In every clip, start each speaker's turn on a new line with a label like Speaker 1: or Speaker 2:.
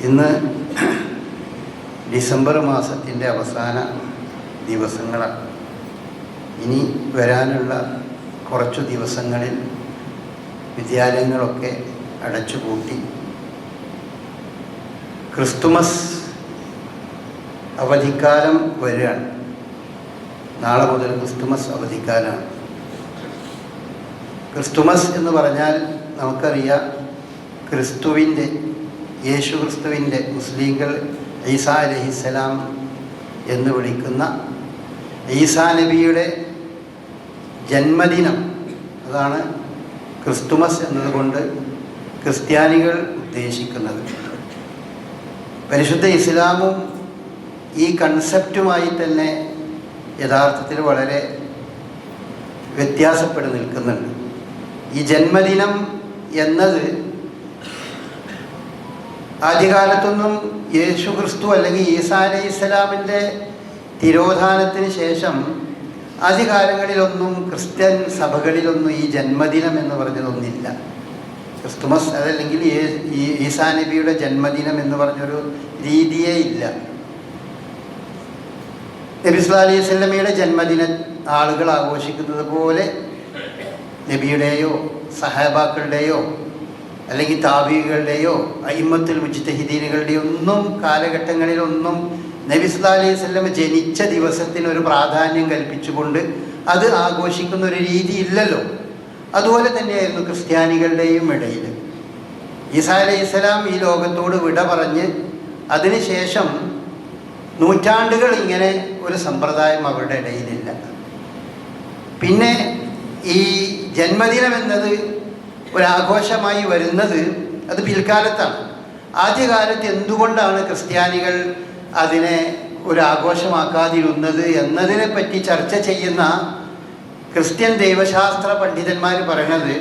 Speaker 1: ഇന്ന് ഡിസംബർ മാസത്തിന്റെ അവസാന ദിവസങ്ങളാണ്. ഇനി വരാനുള്ള കുറച്ചു ദിവസങ്ങളിൽ വിദ്യാലയങ്ങളൊക്കെ അടച്ചുപൂട്ടി. ക്രിസ്തുമസ് അവധിക്കാലം വരികയാണ്. നാളെ മുതൽ ക്രിസ്തുമസ് അവധിക്കാലമാണ് ക്രിസ്തുമസ് എന്ന് പറഞ്ഞാൽ നമുക്കറിയാം ക്രിസ്തുവിന്റെ യേശു ക്രിസ്തുവിന്റെ മുസ്ലിങ്ങൾ ഈസാ അലഹിസ്സലാം എന്ന് വിളിക്കുന്ന ഈസാ നബിയുടെ ജന്മദിനം. അതാണ് ക്രിസ്തുമസ് എന്നതുകൊണ്ട് ക്രിസ്ത്യാനികൾ ഉദ്ദേശിക്കുന്നത്. പരിശുദ്ധ ഇസ്ലാമും ഈ കൺസെപ്റ്റുമായി തന്നെ യഥാർത്ഥത്തിൽ വളരെ വ്യത്യാസപ്പെട്ട് നിൽക്കുന്നുണ്ട്. ഈ ജന്മദിനം എന്നത് ആദ്യകാലത്തൊന്നും യേശു ക്രിസ്തു അല്ലെങ്കിൽ ഈസാ അലൈഹി ഇസ്ലാമിന്റെ തിരോധാനത്തിന് ശേഷം ആദ്യകാലങ്ങളിലൊന്നും ക്രിസ്ത്യൻ സഭകളിലൊന്നും ഈ ജന്മദിനം എന്ന് പറഞ്ഞതൊന്നില്ല ക്രിസ്തുമസ് അതല്ലെങ്കിൽ ഈസാ നബിയുടെ ജന്മദിനം എന്ന് പറഞ്ഞൊരു രീതിയേ ഇല്ല. നബി സ്വല്ലല്ലാഹു അലൈഹി വസല്ലമയുടെ ജന്മദിനം ആളുകൾ ആഘോഷിക്കുന്നത് പോലെ നബിയുടെയോ സഹാബാക്കളുടെയോ അല്ലെങ്കിൽ താബികളുടെയോ അയിമത്തുൽ മുജ്തഹിദീനുകളുടെയോ ഒന്നും കാലഘട്ടങ്ങളിലൊന്നും നബി സുല്ലാ അലൈഹി വസല്ലമ ജനിച്ച ദിവസത്തിന് ഒരു പ്രാധാന്യം കൽപ്പിച്ചുകൊണ്ട് അത് ആഘോഷിക്കുന്ന ഒരു രീതി ഇല്ലല്ലോ. അതുപോലെ തന്നെയായിരുന്നു ക്രിസ്ത്യാനികളുടെയും ഇടയിൽ. ഈസാ അലൈഹി സ്വലാം ഈ ലോകത്തോട് വിട പറഞ്ഞ് അതിനുശേഷം നൂറ്റാണ്ടുകൾ ഇങ്ങനെ ഒരു സമ്പ്രദായം അവരുടെ ഇടയിലില്ല. പിന്നെ ഈ ജന്മദിനം എന്നത് ഒരാഘോഷമായി വരുന്നത് അത് പിൽക്കാലത്താണ്. ആദ്യകാലത്ത് എന്തുകൊണ്ടാണ് ക്രിസ്ത്യാനികൾ അതിനെ ഒരു ആഘോഷമാക്കാതിരുന്നത് എന്നതിനെ പറ്റി ചർച്ച ചെയ്യുന്ന ക്രിസ്ത്യൻ ദൈവശാസ്ത്ര പണ്ഡിതന്മാർ പറയണത്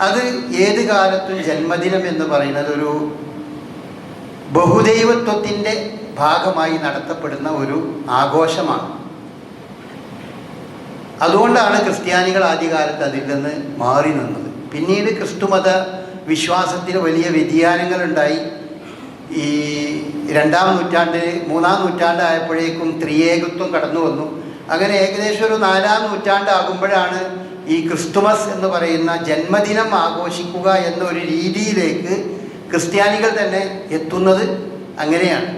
Speaker 1: അത് ഏത് കാലത്തും ജന്മദിനം എന്ന് പറയുന്നത് ഒരു ബഹുദൈവത്വത്തിന്റെ ഭാഗമായി നടത്തപ്പെടുന്ന ഒരു ആഘോഷമാണ്. അതുകൊണ്ടാണ് ക്രിസ്ത്യാനികൾ ആദ്യകാലത്ത് അതിൽ നിന്ന് മാറി നിന്നത്. പിന്നീട് ക്രിസ്തുമത വിശ്വാസത്തിന് വലിയ വ്യതിയാനങ്ങളുണ്ടായി. ഈ രണ്ടാം നൂറ്റാണ്ട് മൂന്നാം നൂറ്റാണ്ടായപ്പോഴേക്കും ത്രിയേകത്വം കടന്നു വന്നു. അങ്ങനെ ഏകദേശം ഒരു നാലാം നൂറ്റാണ്ടാകുമ്പോഴാണ് ഈ ക്രിസ്തുമസ് എന്ന് പറയുന്ന ജന്മദിനം ആഘോഷിക്കുക എന്നൊരു രീതിയിലേക്ക് ക്രിസ്ത്യാനികൾ തന്നെ എത്തുന്നത് അങ്ങനെയാണ്.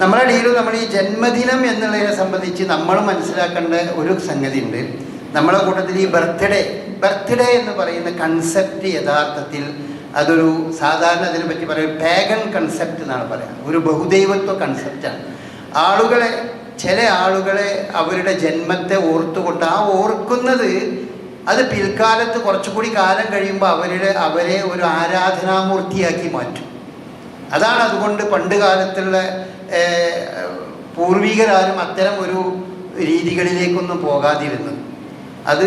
Speaker 1: നമ്മുടെ ഇടയിലും നമ്മൾ ഈ ജന്മദിനം എന്നുള്ളതിനെ സംബന്ധിച്ച് നമ്മൾ മനസ്സിലാക്കേണ്ട ഒരു സംഗതി ഉണ്ട് നമ്മളെ കൂട്ടത്തിൽ ഈ ബർത്ത്ഡേ ബർത്ത്ഡേ എന്ന് പറയുന്ന കൺസെപ്റ്റ് യഥാർത്ഥത്തിൽ അതൊരു സാധാരണ അതിനെ പറ്റി പറയും പാഗൻ കൺസെപ്റ്റ് എന്നാണ് പറയുക ഒരു ബഹുദൈവത്വ കൺസെപ്റ്റാണ് ആളുകളെ ചില ആളുകളെ അവരുടെ ജന്മത്തെ ഓർത്തുകൊണ്ട് ആ ഓർക്കുന്നത് അത് പിൽക്കാലത്ത് കുറച്ചുകൂടി കാലം കഴിയുമ്പോൾ അവരുടെ അവരെ ഒരു ആരാധനാമൂർത്തിയാക്കി മാറ്റും. അതാണ് അതുകൊണ്ട് പണ്ട് കാലത്തുള്ള പൂർവികരാരും അത്തരം ഒരു രീതികളിലേക്കൊന്നും പോകാതിരുന്നത്. അത്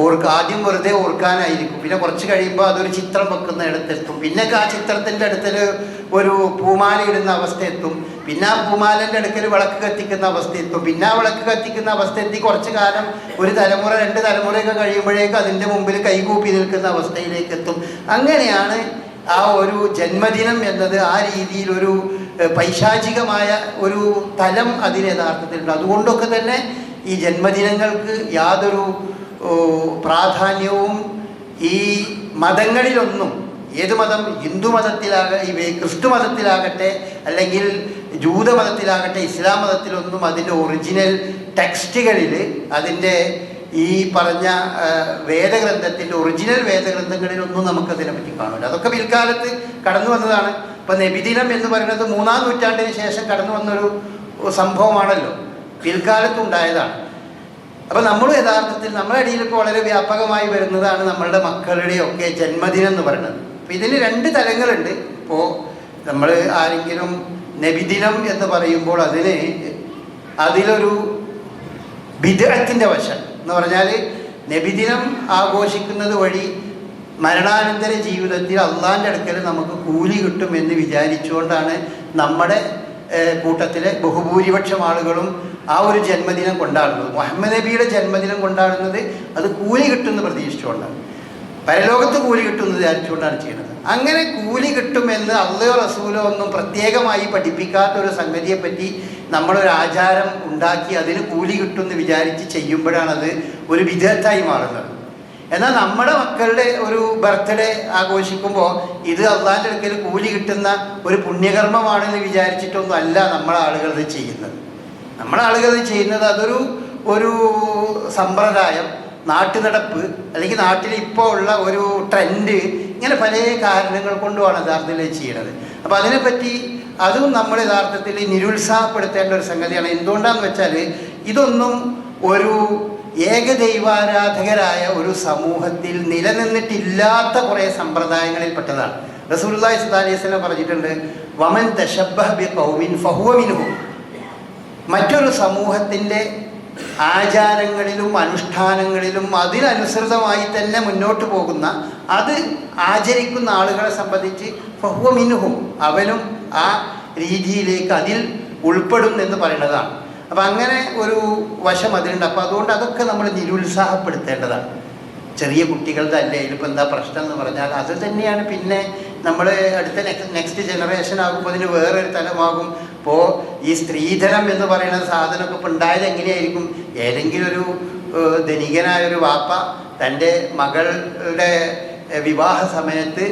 Speaker 1: ഓർക്ക് ആദ്യം വെറുതെ ഓർക്കാനായിരിക്കും. പിന്നെ കുറച്ച് കഴിയുമ്പോൾ അതൊരു ചിത്രം വെക്കുന്ന ഇടത്തെത്തും. പിന്നെ ആ ചിത്രത്തിന്റെ അടുത്തിൽ ഒരു പൂമാല ഇടുന്ന അവസ്ഥ എത്തും പിന്നെ ആ പൂമാലന്റെ അടുക്കൽ വിളക്ക് കത്തിക്കുന്ന അവസ്ഥ എത്തും പിന്നെ ആ വിളക്ക് കത്തിക്കുന്ന അവസ്ഥ എത്തി കുറച്ച് കാലം ഒരു തലമുറ രണ്ട് തലമുറയൊക്കെ കഴിയുമ്പോഴേക്കും അതിന്റെ മുമ്പിൽ കൈകൂപ്പി നിൽക്കുന്ന അവസ്ഥയിലേക്ക് എത്തും അങ്ങനെയാണ് ആ ഒരു ജന്മദിനം എന്നത് ആ രീതിയിൽ ഒരു പൈശാചികമായ ഒരു തലം അതിന് യഥാർത്ഥത്തിലുണ്ട്. അതുകൊണ്ടൊക്കെ തന്നെ ഈ ജന്മദിനങ്ങൾക്ക് യാതൊരു പ്രാധാന്യവും ഈ മതങ്ങളിലൊന്നും ഏത് മതം? ഹിന്ദു മതത്തിലാകട്ടെ ക്രിസ്തു മതത്തിലാകട്ടെ അല്ലെങ്കിൽ ജൂത മതത്തിലാകട്ടെ ഇസ്ലാം മതത്തിലൊന്നും അതിന്റെ ഒറിജിനൽ ടെക്സ്റ്റുകളിൽ അതിന്റെ ഈ പറഞ്ഞ വേദഗ്രന്ഥത്തിന്റെ ഒറിജിനൽ വേദഗ്രന്ഥങ്ങളിലൊന്നും നമുക്കതിനെ പറ്റി കാണില്ല അതൊക്കെ പിൽക്കാലത്ത് കടന്നു വന്നതാണ്. ഇപ്പം നബിദിനം എന്ന് പറയുന്നത് മൂന്നാം നൂറ്റാണ്ടിന് ശേഷം കടന്നു വന്നൊരു സംഭവമാണല്ലോ. പിൽക്കാലത്ത് ഉണ്ടായതാണ്. അപ്പം നമ്മൾ യഥാർത്ഥത്തിൽ നമ്മുടെ ഇപ്പോൾ വളരെ വ്യാപകമായി വരുന്നതാണ് നമ്മളുടെ മക്കളുടെയൊക്കെ ജന്മദിനം എന്ന് പറയുന്നത്. അപ്പം ഇതിന് രണ്ട് തലങ്ങളുണ്ട്. ഇപ്പോൾ നമ്മൾ ആരെങ്കിലും നബിദിനം എന്ന് പറയുമ്പോൾ അതിന് അതിലൊരു ബിദഅത്തിന്റെ വശം. എന്ന് പറഞ്ഞാൽ നബിദിനം ആഘോഷിക്കുന്നത് വഴി മരണാനന്തര ജീവിതത്തിൽ അള്ളാന്റെ അടുക്കൽ നമുക്ക് കൂലി കിട്ടും എന്ന് വിചാരിച്ചുകൊണ്ടാണ് നമ്മുടെ കൂട്ടത്തിലെ ബഹുഭൂരിപക്ഷം ആളുകളും ആ ഒരു ജന്മദിനം കൊണ്ടാടുന്നത്. മുഹമ്മദ് നബിയുടെ ജന്മദിനം കൊണ്ടാടുന്നത് അത് കൂലി കിട്ടുമെന്ന് പ്രതീക്ഷിച്ചുകൊണ്ടാണ്. പരലോകത്ത് കൂലി കിട്ടുമെന്ന് വിചാരിച്ചുകൊണ്ടാണ് ചെയ്യുന്നത്. അങ്ങനെ കൂലി കിട്ടുമെന്ന് അള്ളയോ റസൂലോ ഒന്നും പ്രത്യേകമായി പഠിപ്പിക്കാത്ത ഒരു സംഗതിയെ പറ്റി നമ്മളൊരു ആചാരം ഉണ്ടാക്കി അതിന് കൂലി കിട്ടുമെന്ന് വിചാരിച്ച് ചെയ്യുമ്പോഴാണത് ഒരു വിദഗ്ധായി മാറുന്നത്. എന്നാൽ നമ്മുടെ മക്കളുടെ ഒരു ബർത്ത്ഡേ ആഘോഷിക്കുമ്പോൾ ഇത് അള്ളാന്റെ അടുക്കൽ കൂലി കിട്ടുന്ന ഒരു പുണ്യകർമ്മമാണെന്ന് വിചാരിച്ചിട്ടൊന്നും അല്ല നമ്മളെ ആളുകൾ ഇത് ചെയ്യുന്നത്. നമ്മളെ ആളുകൾ ചെയ്യുന്നത് അതൊരു ഒരു സമ്പ്രദായം നാട്ടുനടപ്പ് അല്ലെങ്കിൽ നാട്ടിൽ ഇപ്പോൾ ഉള്ള ഒരു ട്രെൻഡ് ഇങ്ങനെ പല കാരണങ്ങൾ കൊണ്ടുമാണ് യഥാർത്ഥത്തിൽ ചെയ്യണത്. അപ്പോൾ അതിനെപ്പറ്റി അതും നമ്മൾ യഥാർത്ഥത്തിൽ നിരുത്സാഹപ്പെടുത്തേണ്ട ഒരു സംഗതിയാണ്. എന്തുകൊണ്ടാണെന്ന് വെച്ചാൽ ഇതൊന്നും ഒരു ഏകദൈവാരാധകരായ ഒരു സമൂഹത്തിൽ നിലനിന്നിട്ടില്ലാത്ത കുറേ സമ്പ്രദായങ്ങളിൽ പെട്ടതാണ്. സ്വല്ലല്ലാഹി അലൈഹി വസല്ലം പറഞ്ഞിട്ടുണ്ട് വമൻ തശബ്ബഹ ബി കൗമിൻ ഫഹുവ മിൻഹും. മറ്റൊരു സമൂഹത്തിന്റെ ആചാരങ്ങളിലും അനുഷ്ഠാനങ്ങളിലും അതിനനുസൃതമായി തന്നെ മുന്നോട്ട് പോകുന്ന അത് ആചരിക്കുന്ന ആളുകളെ സംബന്ധിച്ച് ഫഹുവ മിനുഹും അവനും ആ രീതിയിലേക്ക് അതിൽ ഉൾപ്പെടും എന്ന് പറയുന്നതാണ്. അപ്പം അങ്ങനെ ഒരു വശം അതിലുണ്ട്. അപ്പോൾ അതുകൊണ്ട് അതൊക്കെ നമ്മൾ നിരുത്സാഹപ്പെടുത്തേണ്ടതാണ്. ചെറിയ കുട്ടികളുടെ അല്ലേ ഇപ്പം എന്താ പ്രശ്നം എന്ന് പറഞ്ഞാൽ അത് തന്നെയാണ്. പിന്നെ നമ്മൾ അടുത്ത നെക്സ്റ്റ് ജനറേഷൻ ആകുമ്പോൾ അതിന് വേറൊരു തലമാകും. ഇപ്പോൾ ഈ സ്ത്രീധനം എന്ന് പറയുന്ന സാധനമൊക്കെ ഇപ്പോൾ ഉണ്ടായത് എങ്ങനെയായിരിക്കും? ഏതെങ്കിലും ഒരു ധനികനായ ഒരു വാപ്പ തന്റെ മകളുടെ വിവാഹ സമയത്ത്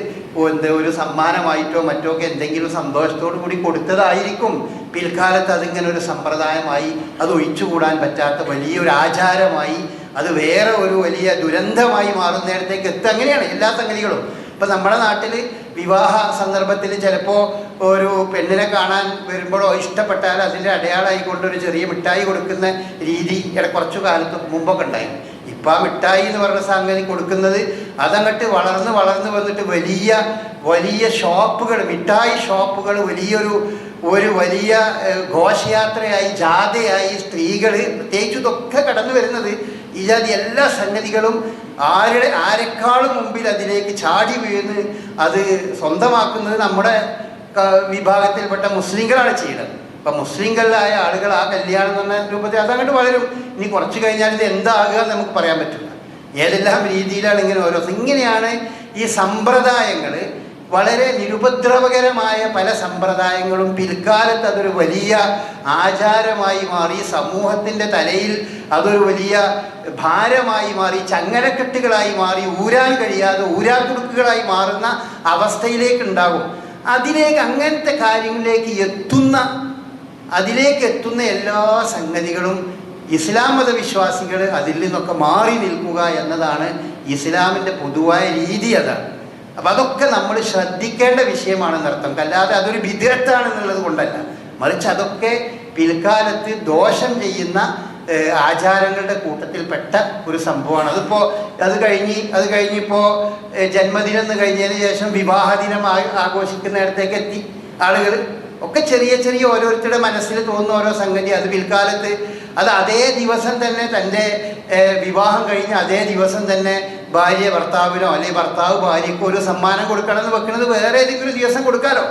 Speaker 1: എന്ത് ഒരു സമ്മാനമായിട്ടോ മറ്റോ ഒക്കെ എന്തെങ്കിലും സന്തോഷത്തോടു കൂടി കൊടുത്തതായിരിക്കും. പിൽക്കാലത്ത് അതിങ്ങനെ ഒരു സമ്പ്രദായമായി അത് ഒഴിച്ചുകൂടാൻ പറ്റാത്ത വലിയൊരു ആചാരമായി അത് വേറെ ഒരു വലിയ ദുരന്തമായി മാറുന്നിടത്തേക്ക് എത്തുക. അങ്ങനെയാണ് എല്ലാ സംഗതികളും. ഇപ്പം നമ്മുടെ നാട്ടിൽ വിവാഹ സന്ദർഭത്തിൽ ചിലപ്പോ ഒരു പെണ്ണിനെ കാണാൻ വരുമ്പോഴോ ഇഷ്ടപ്പെട്ടാൽ അതിന്റെ അടയാളമായിക്കൊണ്ട് ഒരു ചെറിയ മിഠായി കൊടുക്കുന്ന രീതി കുറച്ചു കാലത്ത് മുമ്പൊക്കെ ഉണ്ടായി. ഇപ്പം ആ മിഠായി എന്ന് പറയുന്ന സംഗതി കൊടുക്കുന്നത് അതങ്ങട്ട് വളർന്ന് വളർന്ന് വന്നിട്ട് വലിയ വലിയ ഷോപ്പുകൾ മിഠായി ഷോപ്പുകൾ വലിയൊരു ഒരു വലിയ ഘോഷയാത്രയായി ജാഥയായി സ്ത്രീകൾ പ്രത്യേകിച്ച് ഇതൊക്കെ കടന്നു വരുന്നത് ഈ ജാതി എല്ലാ സംഗതികളും ആരുടെ ആരെക്കാളും മുമ്പിൽ അതിലേക്ക് ചാടി വീഴുന്ന് അത് സ്വന്തമാക്കുന്നത് നമ്മുടെ വിഭാഗത്തിൽപ്പെട്ട മുസ്ലിങ്ങളാണ് ചെയ്യുന്നത്. അപ്പം മുസ്ലിങ്ങളിലായ ആളുകൾ ആ കല്യാണം എന്ന രൂപത്തിൽ അതങ്ങോട്ട് വളരും. ഇനി കുറച്ച് കഴിഞ്ഞാൽ ഇത് എന്താകുക നമുക്ക് പറയാൻ പറ്റില്ല. ഏതെല്ലാം രീതിയിലാണ് ഇങ്ങനെ ഓരോ ഇങ്ങനെയാണ് ഈ സമ്പ്രദായങ്ങൾ വളരെ നിരുപദ്രവകരമായ പല സമ്പ്രദായങ്ങളും പിൽക്കാലത്ത് അതൊരു വലിയ ആചാരമായി മാറി സമൂഹത്തിന്റെ തലയിൽ അതൊരു വലിയ ഭാരമായി മാറി ചങ്ങലക്കെട്ടുകളായി മാറി ഊരാൻ കഴിയാതെ ഊരാക്കുടുക്കുകളായി മാറുന്ന അവസ്ഥയിലേക്ക് ഉണ്ടാകും അതിലേക്ക് അങ്ങനത്തെ കാര്യങ്ങളിലേക്ക് എത്തുന്ന അതിലേക്ക് എത്തുന്ന എല്ലാ സംഗതികളും ഇസ്ലാം മതവിശ്വാസികൾ അതിൽ നിന്നൊക്കെ മാറി നിൽക്കുക എന്നതാണ് ഇസ്ലാമിന്റെ പൊതുവായ രീതി അതാണ്. അപ്പം അതൊക്കെ നമ്മൾ ശ്രദ്ധിക്കേണ്ട വിഷയമാണ് വിഷയമാണെന്നർത്ഥം അല്ലാതെ അതൊരു വിദഗ്ധാണെന്നുള്ളത് കൊണ്ടല്ല. മറിച്ച് അതൊക്കെ പിൽക്കാലത്ത് ദോഷം ചെയ്യുന്ന ആചാരങ്ങളുടെ കൂട്ടത്തിൽപ്പെട്ട ഒരു സംഭവമാണ്. അതിപ്പോൾ അത് കഴിഞ്ഞ് അത് കഴിഞ്ഞിപ്പോൾ ജന്മദിനം എന്ന് കഴിഞ്ഞതിന് ശേഷം വിവാഹദിനം ആഘോഷിക്കുന്നിടത്തേക്ക് എത്തി. ആളുകൾ ഒക്കെ ചെറിയ ചെറിയ ഓരോരുത്തരുടെ മനസ്സിൽ തോന്നുന്ന ഓരോ സംഗതി. അത് പിൽക്കാലത്ത് അത് അതേ ദിവസം തന്നെ തന്റെ വിവാഹം കഴിഞ്ഞ് അതേ ദിവസം തന്നെ ഭാര്യ ഭർത്താവിനോ അല്ലെങ്കിൽ ഭർത്താവ് ഭാര്യയ്ക്കോ ഒരു സമ്മാനം കൊടുക്കണം എന്ന് വെക്കുന്നത് വേറെ ഏതെങ്കിലും ഒരു ദിവസം കൊടുക്കാലോ.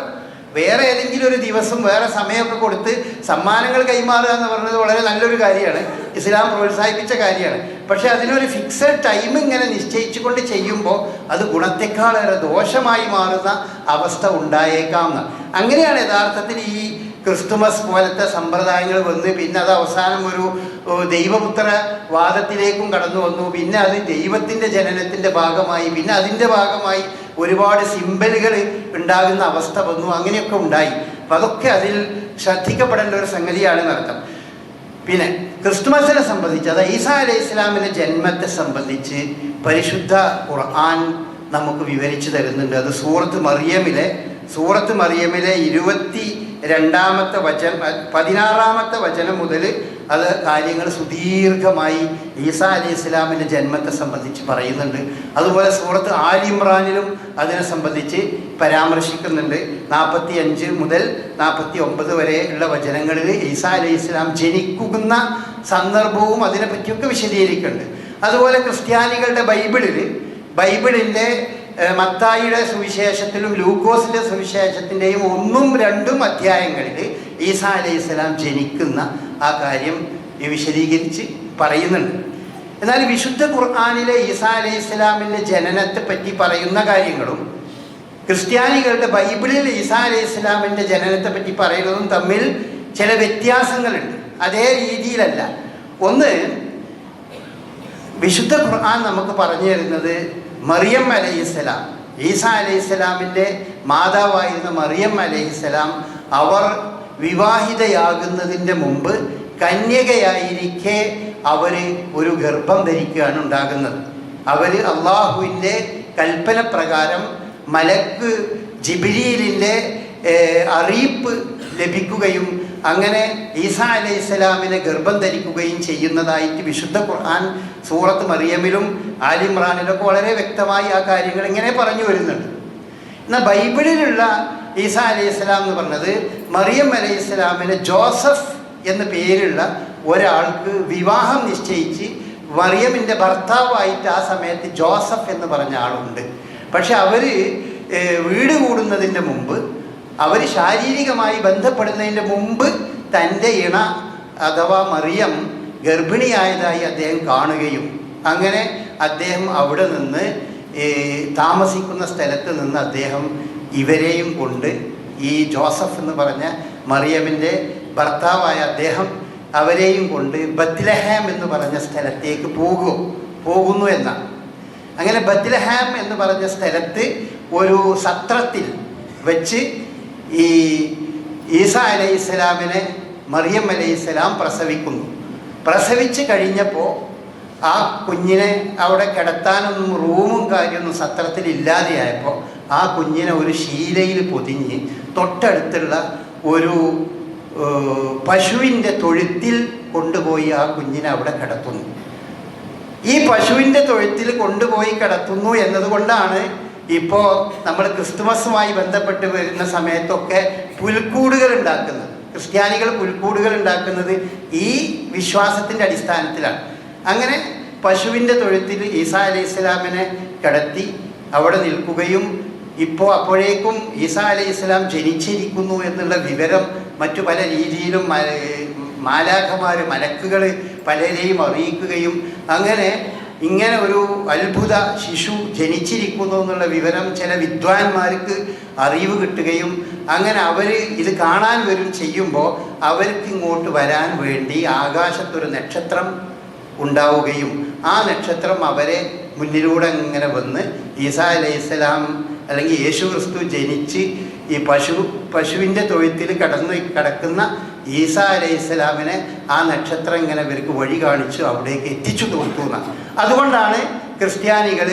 Speaker 1: വേറെ ഏതെങ്കിലും ഒരു ദിവസം വേറെ സമയമൊക്കെ കൊടുത്ത് സമ്മാനങ്ങൾ കൈമാറുക എന്ന് പറയുന്നത് വളരെ നല്ലൊരു കാര്യമാണ്. ഇസ്ലാം പ്രോത്സാഹിപ്പിച്ച കാര്യമാണ്. പക്ഷേ അതിനൊരു ഫിക്സഡ് ടൈം ഇങ്ങനെ നിശ്ചയിച്ചുകൊണ്ട് ചെയ്യുമ്പോൾ അത് ഗുണത്തെക്കാളേറെ ദോഷമായി മാറുന്ന അവസ്ഥ ഉണ്ടായേക്കാം അങ്ങനെയാണ് യഥാർത്ഥത്തിൽ ഈ ക്രിസ്തുമസ് പോലത്തെ സമ്പ്രദായങ്ങൾ വന്ന് പിന്നെ അത് അവസാനം ഒരു ദൈവപുത്ര വാദത്തിലേക്കും കടന്നു വന്നു. പിന്നെ അത് ദൈവത്തിന്റെ ജനനത്തിന്റെ ഭാഗമായി പിന്നെ അതിന്റെ ഭാഗമായി ഒരുപാട് സിമ്പലുകൾ ഉണ്ടാകുന്ന അവസ്ഥ വന്നു. അങ്ങനെയൊക്കെ ഉണ്ടായി. അപ്പം അതൊക്കെ അതിൽ ശ്രദ്ധിക്കപ്പെടേണ്ട ഒരു സംഗതിയാണ് നടത്തം. പിന്നെ ക്രിസ്തുമസിനെ സംബന്ധിച്ച് അതായത് ഈസാ അലൈഹി ഇസ്ലാമിന്റെ ജന്മത്തെ സംബന്ധിച്ച് പരിശുദ്ധ ഖുർആൻ നമുക്ക് വിവരിച്ചു തരുന്നുണ്ട്. അത് സൂറത്ത് മറിയമിലെ സൂറത്ത് മറിയമിലെ ഇരുപത്തി രണ്ടാമത്തെ വചനം പതിനാറാമത്തെ വചനം മുതൽ അത് കാര്യങ്ങൾ സുദീർഘമായി ഈസാ അലി ഇസ്ലാമിന്റെ ജന്മത്തെ സംബന്ധിച്ച് പറയുന്നുണ്ട്. അതുപോലെ സൂറത്ത് ആലിമ്രാനിലും അതിനെ സംബന്ധിച്ച് പരാമർശിക്കുന്നുണ്ട്. നാൽപ്പത്തി അഞ്ച് മുതൽ നാൽപ്പത്തി ഒമ്പത് വരെ ഉള്ള വചനങ്ങളിൽ ഈസാ അലി ഇസ്ലാം ജനിക്കുന്ന സന്ദർഭവും അതിനെപ്പറ്റിയൊക്കെ വിശദീകരിക്കുന്നുണ്ട്. അതുപോലെ ക്രിസ്ത്യാനികളുടെ ബൈബിളിൽ ബൈബിളിന്റെ മത്തായിയുടെ സുവിശേഷത്തിലും ലൂക്കോസിന്റെ സുവിശേഷത്തിന്റെയും ഒന്നും രണ്ടും അധ്യായങ്ങളിൽ ഈസാ അലൈഹി സ്വലാം ജനിക്കുന്ന ആ കാര്യം വിശദീകരിച്ച് പറയുന്നുണ്ട്. എന്നാൽ വിശുദ്ധ ഖുർആാനിലെ ഈസാ അലൈഹി ഇസ്ലാമിന്റെ ജനനത്തെ പറ്റി പറയുന്ന കാര്യങ്ങളും ക്രിസ്ത്യാനികളുടെ ബൈബിളിൽ ഈസാ അലൈഹി ഇസ്ലാമിന്റെ ജനനത്തെ പറ്റി പറയുന്നതും തമ്മിൽ ചില വ്യത്യാസങ്ങളുണ്ട്. അതേ രീതിയിലല്ല. ഒന്ന് വിശുദ്ധ ഖുർആൻ നമുക്ക് പറഞ്ഞു തരുന്നത് മറിയം അലൈഹിസ്സലാം. ഈസ അലൈഹിസ്സലാമിന്റെ മാതാവായിരുന്ന മറിയം അലൈഹിസ്സലാം അവർ വിവാഹിതയാകുന്നതിന്റെ മുമ്പ് കന്യകയായിരിക്കെ അവർ ഒരു ഗർഭം ധരിക്കുകയാണ് ഉണ്ടാകുന്നത്. അവർ അള്ളാഹുവിന്റെ കൽപ്പന പ്രകാരം മലക്ക് ജിബിരിയിലിന്റെ അറിയിപ്പ് ലഭിക്കുകയും അങ്ങനെ ഈസാ അലൈഹി ഇസ്ലാമിനെ ഗർഭം ധരിക്കുകയും ചെയ്യുന്നതായിട്ട് വിശുദ്ധ ഖുർആൻ സൂറത്ത് മറിയമിലും ആലിമ്രാനിലൊക്കെ വളരെ വ്യക്തമായി ആ കാര്യങ്ങൾ ഇങ്ങനെ പറഞ്ഞു വരുന്നുണ്ട്. എന്നാൽ ബൈബിളിലുള്ള ഈസാ അലൈഹി ഇസ്ലാം എന്ന് പറഞ്ഞത് മറിയം അലൈഹി ഇസ്ലാമിനെ ജോസഫ് എന്ന പേരുള്ള ഒരാൾക്ക് വിവാഹം നിശ്ചയിച്ച് മറിയമിന്റെ ഭർത്താവായിട്ട് ആ സമയത്ത് ജോസഫ് എന്ന് പറഞ്ഞ ആളുണ്ട്. പക്ഷെ അവർ വീട് കൂടുന്നതിന്റെ മുമ്പ് അവർ ശാരീരികമായി ബന്ധപ്പെടുന്നതിന്റെ മുമ്പ് തന്റെ ഇണ അഥവാ മറിയം ഗർഭിണിയായതായി അദ്ദേഹം കാണുകയും അങ്ങനെ അദ്ദേഹം അവിടെ നിന്ന് താമസിക്കുന്ന സ്ഥലത്ത് നിന്ന് അദ്ദേഹം ഇവരെയും കൊണ്ട് ഈ ജോസഫ് എന്ന് പറഞ്ഞ മറിയമിന്റെ ഭർത്താവായ അദ്ദേഹം അവരെയും കൊണ്ട് ബത്ലഹാം എന്ന് പറഞ്ഞ സ്ഥലത്തേക്ക് പോകും പോകുന്നു എന്നാണ്. അങ്ങനെ ബത്ലഹാം എന്ന് പറഞ്ഞ സ്ഥലത്ത് ഒരു സത്രത്തിൽ വെച്ച് ഈ ഈസ അലൈഹി മറിയം അലൈഹി പ്രസവിക്കുന്നു. പ്രസവിച്ച് കഴിഞ്ഞപ്പോൾ ആ കുഞ്ഞിനെ അവിടെ കിടത്താനൊന്നും റൂമും കാര്യമൊന്നും സത്രത്തിൽ ഇല്ലാതെയായപ്പോൾ ആ കുഞ്ഞിനെ ഒരു ശീലയിൽ പൊതിഞ്ഞ് തൊട്ടടുത്തുള്ള ഒരു പശുവിന്റെ തൊഴുത്തിൽ കൊണ്ടുപോയി ആ കുഞ്ഞിനെ അവിടെ കിടത്തുന്നു. ഈ പശുവിന്റെ തൊഴുത്തിൽ കൊണ്ടുപോയി കിടത്തുന്നു എന്നതുകൊണ്ടാണ് ഇപ്പോൾ നമ്മൾ ക്രിസ്തുമസുമായി ബന്ധപ്പെട്ട് വരുന്ന സമയത്തൊക്കെ പുൽക്കൂടുകൾ ഉണ്ടാക്കുന്നത്. ക്രിസ്ത്യാനികൾ പുൽക്കൂടുകൾ ഉണ്ടാക്കുന്നത് ഈ വിശ്വാസത്തിന്റെ അടിസ്ഥാനത്തിലാണ്. അങ്ങനെ പശുവിന്റെ തൊഴുത്തിൽ ഈസാ അലൈഹി ഇസ്ലാമിനെ കിടത്തി അവിടെ നിൽക്കുകയും ഇപ്പോൾ അപ്പോഴേക്കും ഈസാ അലൈഹി ഇസ്ലാം ജനിച്ചിരിക്കുന്നു എന്നുള്ള വിവരം മറ്റു പല രീതിയിലും മാലാഖമാർ മലക്കുകൾ പലരെയും അറിയിക്കുകയും അങ്ങനെ ഇങ്ങനെ ഒരു അത്ഭുത ശിശു ജനിച്ചിരിക്കുന്നു എന്നുള്ള വിവരം ചില വിദ്വാൻമാർക്ക് അറിവ് കിട്ടുകയും അങ്ങനെ അവർ ഇത് കാണാൻ വരും ചെയ്യുമ്പോൾ അവർക്ക് ഇങ്ങോട്ട് വരാൻ വേണ്ടി ആകാശത്തൊരു നക്ഷത്രം ഉണ്ടാവുകയും ആ നക്ഷത്രം അവരെ മുന്നിലൂടെ ഇങ്ങനെ വന്ന് ഈസാ അലൈഹിസ്സലാം അല്ലെങ്കിൽ യേശു ക്രിസ്തു ജനിച്ച് ഈ പശു പശുവിന്റെ തൊഴുത്തിൽ കടന്ന് കിടക്കുന്ന ഈസാ അലൈഹി ഇസ്ലാമിനെ ആ നക്ഷത്രം ഇങ്ങനെ ഇവർക്ക് വഴി കാണിച്ചു അവിടേക്ക് എത്തിച്ചു കൊടുത്തു എന്നാണ്. അതുകൊണ്ടാണ് ക്രിസ്ത്യാനികൾ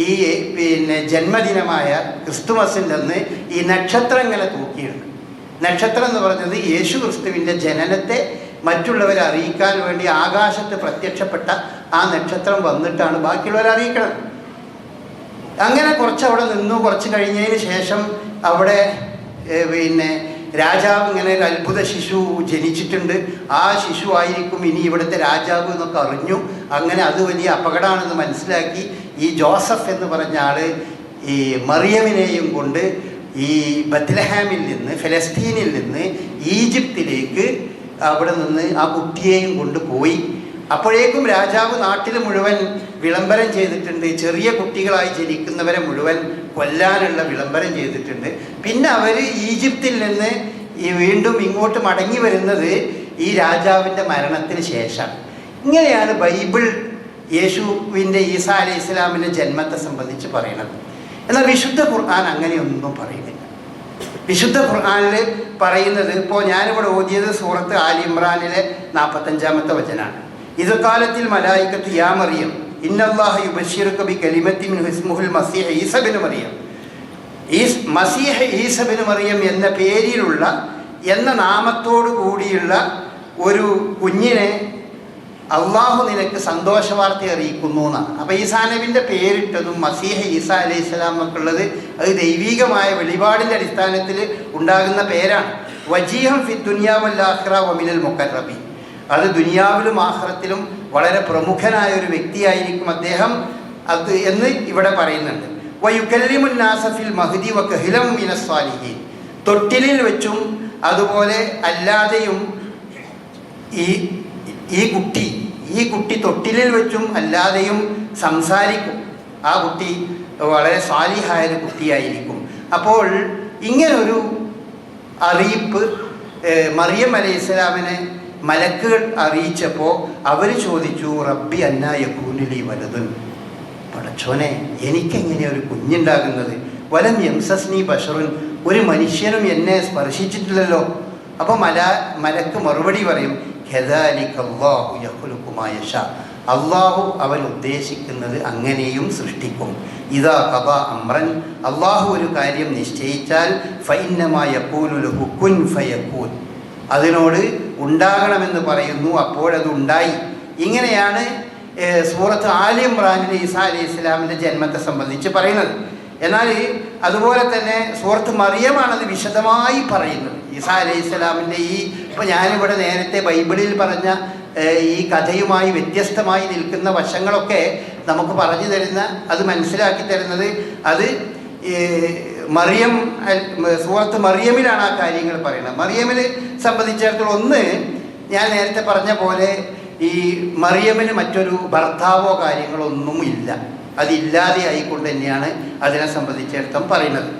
Speaker 1: ഈ പിന്നെ ജന്മദിനമായ ക്രിസ്തുമസിന്റെ അന്ന് ഈ നക്ഷത്രങ്ങളെ തൂക്കിയിട്ടുണ്ട് നക്ഷത്രം എന്ന് പറഞ്ഞത് യേശു ക്രിസ്തുവിന്റെ ജനനത്തെ മറ്റുള്ളവരെ അറിയിക്കാൻ വേണ്ടി ആകാശത്ത് പ്രത്യക്ഷപ്പെട്ട ആ നക്ഷത്രം വന്നിട്ടാണ് ബാക്കിയുള്ളവരെ അറിയിക്കണം അങ്ങനെ കുറച്ച് അവിടെ നിന്നു കുറച്ച് കഴിഞ്ഞതിന് ശേഷം അവിടെ പിന്നെ രാജാവ് ഇങ്ങനെ ഒരു അത്ഭുത ശിശു ജനിച്ചിട്ടുണ്ട്. ആ ശിശു ആയിരിക്കും ഇനി ഇവിടുത്തെ രാജാവ് എന്നൊക്കെ അറിഞ്ഞു. അങ്ങനെ അത് വലിയ അപകടമാണെന്ന് മനസ്സിലാക്കി. ഈ ജോസഫ് എന്ന് പറഞ്ഞ ആൾ ഈ മറിയമിനെയും കൊണ്ട് ഈ ബത്ലഹാമിൽ നിന്ന് ഫലസ്തീനിൽ നിന്ന് ഈജിപ്തിലേക്ക് അവിടെ നിന്ന് ആ കുട്ടിയെയും കൊണ്ടുപോയി അപ്പോഴേക്കും രാജാവ് നാട്ടിൽ മുഴുവൻ വിളംബരം ചെയ്തിട്ടുണ്ട്. ചെറിയ കുട്ടികളായി ജനിക്കുന്നവരെ മുഴുവൻ കൊല്ലാനുള്ള വിളംബരം ചെയ്തിട്ടുണ്ട്. പിന്നെ അവർ ഈജിപ്തിൽ നിന്ന് ഈ വീണ്ടും ഇങ്ങോട്ട് മടങ്ങി വരുന്നത് ഈ രാജാവിന്റെ മരണത്തിന് ശേഷം. ഇങ്ങനെയാണ് ബൈബിൾ യേശുവിന്റെ ഈസാ അലി ഇസ്ലാമിന്റെ ജന്മത്തെ സംബന്ധിച്ച് പറയുന്നത് എന്നാൽ വിശുദ്ധ ഖുർആൻ അങ്ങനെയൊന്നും പറയുന്നില്ല. വിശുദ്ധ ഖുർആാനിൽ പറയുന്നത് ഇപ്പോൾ ഞാനിവിടെ ഓതിയത് സൂറത്ത് ആലി ഇമ്രാനിലെ നാൽപ്പത്തഞ്ചാമത്തെ വചനാണ് ഇത് കാലത്തിൽ മലായിക്കത്ത് യാ മറിയം ഇന്നല്ലാഹ ബി കലിമത്തിൻ മറിയം. ഈസ് മസീഹ് എന്ന പേരിലുള്ള എന്ന നാമത്തോടു കൂടിയുള്ള ഒരു കുഞ്ഞിനെ അള്ളാഹു നിനക്ക് സന്തോഷവാർത്ത അറിയിക്കുന്നു എന്നാണ്. അപ്പോൾ ഈസാ നബിന്റെ പേരിട്ടതും മസീഹ ഈസാ അലൈഹി സ്വലാമൊക്കെയുള്ളത് അത് ദൈവീകമായ വെളിപാടിന്റെ അടിസ്ഥാനത്തിൽ ഉണ്ടാകുന്ന പേരാണ്. വജീഹം ഫി ദുനിയാവല്ലാഹ്റ വമിനൽ മുക്കറബി അത് ദുനിയാവിലും ആഹ്റത്തിലും വളരെ പ്രമുഖനായ ഒരു വ്യക്തിയായിരിക്കും അദ്ദേഹം അത് എന്ന് ഇവിടെ പറയുന്നുണ്ട്. വയുക്കല്ലിമുന്നാസഫിൽ മഹദി വഹിലം മിനസ്വാലിഹി തൊട്ടിലിൽ വെച്ചും അതുപോലെ അല്ലാതെയും ഈ ഈ കുട്ടി ഈ കുട്ടി തൊട്ടിലിൽ വെച്ചും അല്ലാതെയും സംസാരിക്കും. ആ കുട്ടി വളരെ സ്വാലിഹായ ഒരു കുട്ടിയായിരിക്കും. അപ്പോൾ ഇങ്ങനൊരു അറിയിപ്പ് മറിയം അലൈഹി ഇസ്ലാമിനെ മലക്കുകൾ അറിയിച്ചപ്പോൾ അവർ ചോദിച്ചു റബ്ബി അന്ന യക്കൂനിലി വലുത് പടച്ചോനെ എനിക്കെങ്ങനെ ഒരു കുഞ്ഞുണ്ടാകുന്നത്? വലം യംസസ്നി ബഷറുൻ. ഒരു മനുഷ്യനും എന്നെ സ്പർശിച്ചിട്ടില്ലല്ലോ. അപ്പോൾ മല മലക്ക് മറുപടി പറയും ഖദാലിക്കല്ലാഹു യശാ. അള്ളാഹു അവൻ ഉദ്ദേശിക്കുന്നത് അങ്ങനെയും സൃഷ്ടിക്കും. ഇതാ കഥ അമ്രൻ. അള്ളാഹു ഒരു കാര്യം നിശ്ചയിച്ചാൽ ഫൈന്നമായ കൂലുലഹു കുൻ ഫയക്കൂൻ അതിനോട് ഉണ്ടാകണമെന്ന് പറയുന്നു. അപ്പോഴത് ഉണ്ടായി. ഇങ്ങനെയാണ് സൂറത്ത് ആലി ഇമ്രാനിലെ ഈസാ അലി ഇസ്ലാമിന്റെ ജന്മത്തെ സംബന്ധിച്ച് പറയുന്നത്. എന്നാൽ അതുപോലെ തന്നെ സൂറത്ത് മറിയമാണത് വിശദമായി പറയുന്നത്. ഈസാ അലൈഹി ഇസ്ലാമിന്റെ ഈ ഇപ്പോൾ ഞാനിവിടെ നേരത്തെ ബൈബിളിൽ പറഞ്ഞ ഈ കഥയുമായി വ്യത്യസ്തമായി നിൽക്കുന്ന വശങ്ങളൊക്കെ നമുക്ക് പറഞ്ഞു തരുന്ന അത് മനസ്സിലാക്കി തരുന്നത് അത് മറിയം സുഹൃത്ത് മറിയമിലാണ് ആ കാര്യങ്ങൾ പറയുന്നത്. മറിയമിനെ സംബന്ധിച്ചിടത്തോളം ഒന്ന് ഞാൻ നേരത്തെ പറഞ്ഞ പോലെ ഈ മറിയമിന് മറ്റൊരു ഭർത്താവോ കാര്യങ്ങളോ ഒന്നും ഇല്ല അതില്ലാതെ ആയിക്കൊണ്ട് തന്നെയാണ് അതിനെ സംബന്ധിച്ചിടത്തോളം പറയുന്നത്.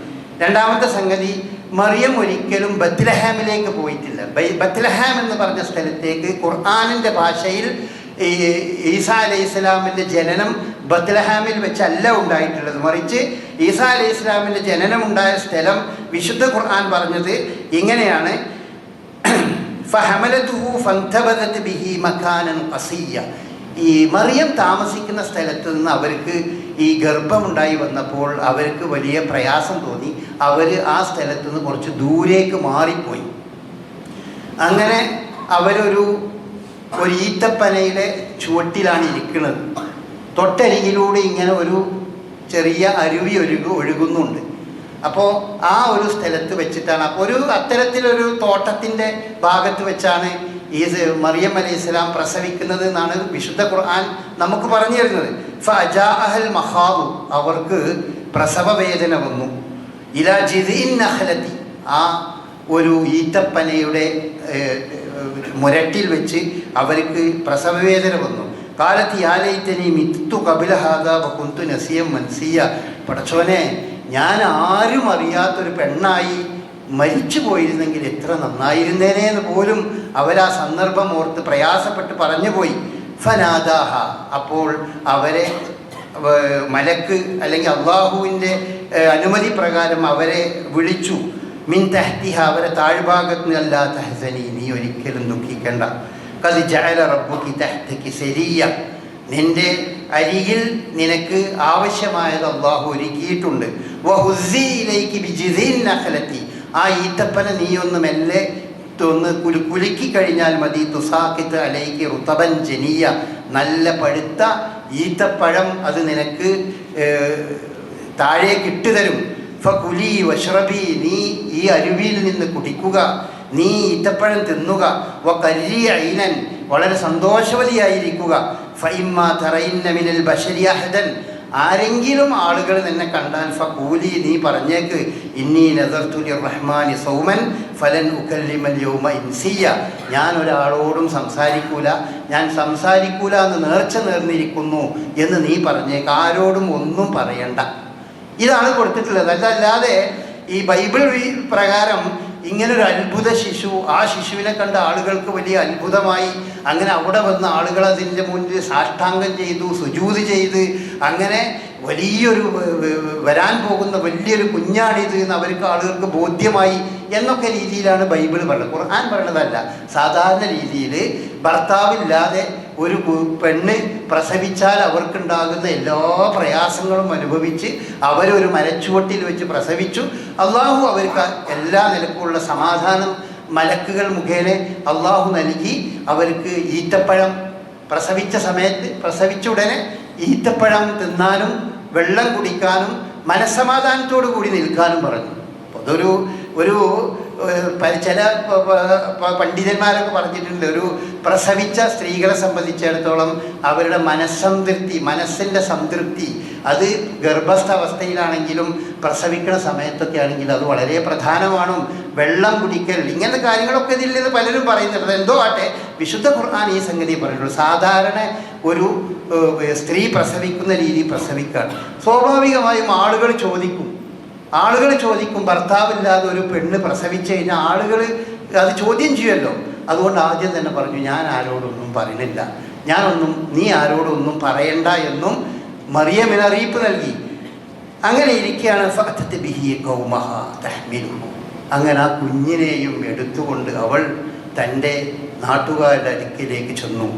Speaker 1: രണ്ടാമത്തെ സംഗതി മറിയം ഒരിക്കലും ബത്ലഹാമിലേക്ക് പോയിട്ടില്ല. ബത്ലഹാം എന്ന് പറഞ്ഞ സ്ഥലത്തേക്ക് ഖുർആാനിന്റെ ഭാഷയിൽ ഈ ഈസാ അലൈഹി ഇസ്ലാമിന്റെ ജനനം ബത്ലഹാമിൽ വെച്ചല്ല ഉണ്ടായിട്ടുള്ളത്. മറിച്ച് ഈസാ അലൈഹി ഇസ്ലാമിന്റെ ജനനം ഉണ്ടായ സ്ഥലം വിശുദ്ധ ഖുർആൻ പറഞ്ഞത് ഇങ്ങനെയാണ്. ബിഹി ഈ മറിയം താമസിക്കുന്ന സ്ഥലത്ത് നിന്ന് അവർക്ക് ഈ ഗർഭമുണ്ടായി വന്നപ്പോൾ അവർക്ക് വലിയ പ്രയാസം തോന്നി. അവർ ആ സ്ഥലത്ത് നിന്ന് കുറച്ച് ദൂരേക്ക് മാറിപ്പോയി. അങ്ങനെ അവരൊരു ഒരു ഈത്തപ്പനയുടെ ചുവട്ടിലാണ് ഇരിക്കുന്നത്. തൊട്ടരികിലൂടെ ഇങ്ങനെ ഒരു ചെറിയ അരുവി ഒഴുകു ഒഴുകുന്നുണ്ട്. അപ്പോൾ ആ ഒരു സ്ഥലത്ത് വെച്ചിട്ടാണ് അപ്പോൾ ഒരു അത്തരത്തിലൊരു തോട്ടത്തിന്റെ ഭാഗത്ത് വെച്ചാണ് ഈ മറിയം അലൈഹി ഇസ്ലാം പ്രസവിക്കുന്നത് എന്നാണ് വിശുദ്ധ ഖുർആൻ നമുക്ക് പറഞ്ഞു തരുന്നത്. ഫജാഅഹൽ മഹാബു അവർക്ക് പ്രസവ വേദന വന്നു. ഇലാ ജിദിൻ നഹലത്തി. ആ ഒരു ഈത്തപ്പനയുടെ മുരട്ടിൽ വെച്ച് അവർക്ക് പ്രസവവേദന വന്നു. കാലത്ത് യാലയിത്തനി മിത്തു കപിലഹാദ കുന്തു നസിയം മൻസിയ. പടച്ചോനെ ഞാൻ ആരും അറിയാത്തൊരു പെണ്ണായി മരിച്ചു പോയിരുന്നെങ്കിൽ എത്ര നന്നായിരുന്നേനെ എന്ന് പോലും അവരാ സന്ദർഭം ഓർത്ത് പ്രയാസപ്പെട്ട് പറഞ്ഞു പോയി ഫനാദാഹ. അപ്പോൾ അവരെ മലക്ക് അല്ലെങ്കിൽ അള്ളാഹുവിന്റെ അനുമതി പ്രകാരം അവരെ വിളിച്ചു. മിൻ അവരെ താഴ്ഭാഗത്ത് നിന്നല്ല തഹസനി നീ ഒരിക്കലും ദുഃഖിക്കണ്ട. കത് ജഅല റബ്ബുക്കി തഹ്തക്ക് ശരിയ നിന്റെ അരികിൽ നിനക്ക് ആവശ്യമായത് അള്ളാഹു ഒരുക്കിയിട്ടുണ്ട്. നഖലത്തി. ആ ഈത്തപ്പന നീ ഒന്ന് മെല്ലെ ഒന്ന് കുലു കുലുക്കി കഴിഞ്ഞാൽ മതി. തുസാക്കിത്ത് അലൈക്ക് റുത്തബൻ ജനിയ. നല്ല പഴുത്ത ഈത്തപ്പഴം അത് നിനക്ക് താഴേക്ക് ഇട്ടുതരും ഫകുലി വഷ്റബി നീ ഈ അരുവിയിൽ നിന്ന് കുടിക്കുക. നീ ഈത്തപ്പഴം തിന്നുക. വ കരി ഐനൻ വളരെ സന്തോഷവതിയായിരിക്കുക ഫൈമ്മ തറയിന്ന മിനൽ ബഷരി അഹദൻ ആരെങ്കിലും ആളുകൾ നിന്നെ കണ്ടാൽ ഫകൂലി നീ പറഞ്ഞേക്ക് ഇന്നി നദർത്തുലി റഹ്മാനി സൗമൻ ഫലൻ ഉക്കല്ലിമൽ യോമ ഇൻസിയ. ഞാൻ ഒരാളോടും സംസാരിക്കൂല. ഞാൻ സംസാരിക്കൂല എന്ന് നേർച്ച നേർന്നിരിക്കുന്നു എന്ന് നീ പറഞ്ഞേക്ക്. ആരോടും ഒന്നും പറയണ്ട. ഇതാണ് കൊടുത്തിട്ടുള്ളത്. അതല്ലാതെ ഈ ബൈബിൾ പ്രകാരം ഇങ്ങനൊരു അത്ഭുത ശിശു ആ ശിശുവിനെ കണ്ട ആളുകൾക്ക് വലിയ അത്ഭുതമായി. അങ്ങനെ അവിടെ വന്ന ആളുകൾ അതിന്റെ മുന്നിൽ സാഷ്ടാംഗം ചെയ്തു സുജൂത് ചെയ്ത് അങ്ങനെ വലിയൊരു വരാൻ പോകുന്ന വലിയൊരു കുഞ്ഞാണിത് എന്ന് അവർക്ക് ആളുകൾക്ക് ബോധ്യമായി എന്നൊക്കെ രീതിയിലാണ് ബൈബിൾ പറയുന്നത് ഖുർആൻ പറയണതല്ല സാധാരണ രീതിയിൽ ഭർത്താവില്ലാതെ ഒരു പെണ്ണ് പ്രസവിച്ചാൽ അവർക്കുണ്ടാകുന്ന എല്ലാ പ്രയാസങ്ങളും അനുഭവിച്ച് അവരൊരു മരച്ചുവട്ടിൽ വെച്ച് പ്രസവിച്ചു. അള്ളാഹു അവർക്ക് എല്ലാ നിലക്കുമുള്ള സമാധാനം മലക്കുകൾ മുഖേന അള്ളാഹു നൽകി. അവർക്ക് ഈത്തപ്പഴം പ്രസവിച്ച സമയത്ത് പ്രസവിച്ച ഉടനെ ഈത്തപ്പഴം തിന്നാനും വെള്ളം കുടിക്കാനും മനസ്സമാധാനത്തോടു കൂടി നിൽക്കാനും പറഞ്ഞു. അതൊരു ഒരു ചില പണ്ഡിതന്മാരൊക്കെ പറഞ്ഞിട്ടുണ്ട്. ഒരു പ്രസവിച്ച സ്ത്രീകളെ സംബന്ധിച്ചിടത്തോളം അവരുടെ മനസ്സംതൃപ്തി മനസ്സിന്റെ സംതൃപ്തി അത് ഗർഭസ്ഥ അവസ്ഥയിലാണെങ്കിലും പ്രസവിക്കുന്ന സമയത്തൊക്കെ ആണെങ്കിലും അത് വളരെ പ്രധാനമാണ്. വെള്ളം കുടിക്കൽ ഇങ്ങനത്തെ കാര്യങ്ങളൊക്കെ ഇതിൽ നിന്ന് പലരും പറയുന്നുണ്ട്. എന്തോ ആട്ടെ? വിശുദ്ധ ഖുർആൻ ഈ സംഗതി പറഞ്ഞിട്ടുള്ളൂ. സാധാരണ ഒരു സ്ത്രീ പ്രസവിക്കുന്ന രീതി പ്രസവിക്കാണ്. സ്വാഭാവികമായും ആളുകൾ ചോദിക്കും ആളുകൾ ചോദിക്കും ഭർത്താവില്ലാതെ ഒരു പെണ്ണ് പ്രസവിച്ചു കഴിഞ്ഞാൽ ആളുകൾ അത് ചോദ്യം ചെയ്യുമല്ലോ. അതുകൊണ്ട് ആദ്യം തന്നെ പറഞ്ഞു ഞാൻ ആരോടൊന്നും പറയണില്ല. ഞാനൊന്നും നീ ആരോടൊന്നും പറയണ്ട എന്നും മറിയമിന് അറിയിപ്പ് നൽകി. അങ്ങനെ ഇരിക്കുകയാണ് ബിഹി. അങ്ങനെ ആ കുഞ്ഞിനെയും എടുത്തുകൊണ്ട് അവൾ തന്റെ നാട്ടുകാരുടെ അടുക്കിലേക്ക് ചെന്നു.